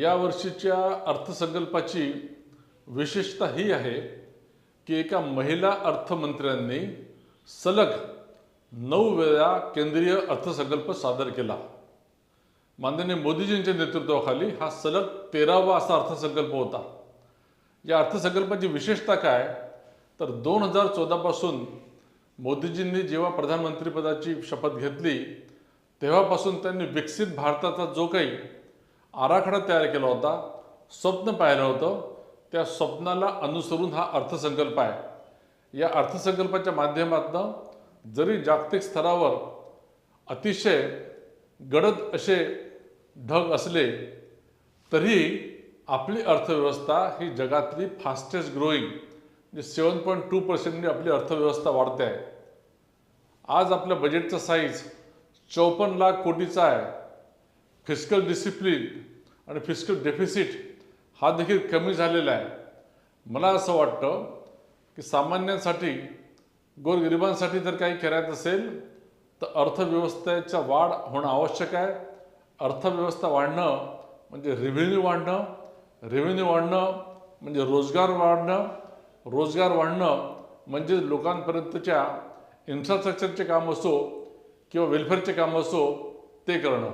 या वर्षीच्या अर्थसंकल्पाची विशेषता ही आहे की एका महिला अर्थमंत्र्यांनी सलग नऊ वेळा केंद्रीय अर्थसंकल्प सादर केला. माननीय मोदीजींच्या नेतृत्वाखाली हा सलग तेरावा असा अर्थसंकल्प होता. या अर्थसंकल्पाची विशेषता काय? तर दोन हजार चौदापासून मोदीजींनी जेव्हा प्रधानमंत्रीपदाची शपथ घेतली तेव्हापासून त्यांनी विकसित भारताचा जो काही आराखडा तयार केला होता स्वप्न पाहिलं होतं. त्या स्वप्नाला अनुसरून हा अर्थसंकल्प आहे. या अर्थसंकल्पाच्या माध्यमातून जरी जागतिक स्तरावर अतिशय गडद असे ढग असले तरी आपली अर्थव्यवस्था ही जगातली फास्टेस्ट ग्रोईंग म्हणजे सेवन पॉईंट टू पर्सेंटने आपली अर्थव्यवस्था वाढते आहे. आज आपल्या बजेटचा साईज चौपन्न लाख कोटीचा आहे. फिजिकल डिसिप्लिन आणि फिस्कल डेफिसिट हा देखील कमी झालेला आहे. मला असं वाटतं की सामान्यांसाठी गोरगरिबांसाठी जर काही करायचं असेल तर अर्थव्यवस्थेच्या वाढ होणं आवश्यक आहे. अर्थव्यवस्था वाढणं म्हणजे रेव्हेन्यू वाढणं रेव्हेन्यू वाढणं म्हणजे रोजगार वाढणं रोजगार वाढणं म्हणजे लोकांपर्यंतच्या इन्फ्रास्ट्रक्चरचे काम असो किंवा वेलफेअरचे काम असो ते करणं.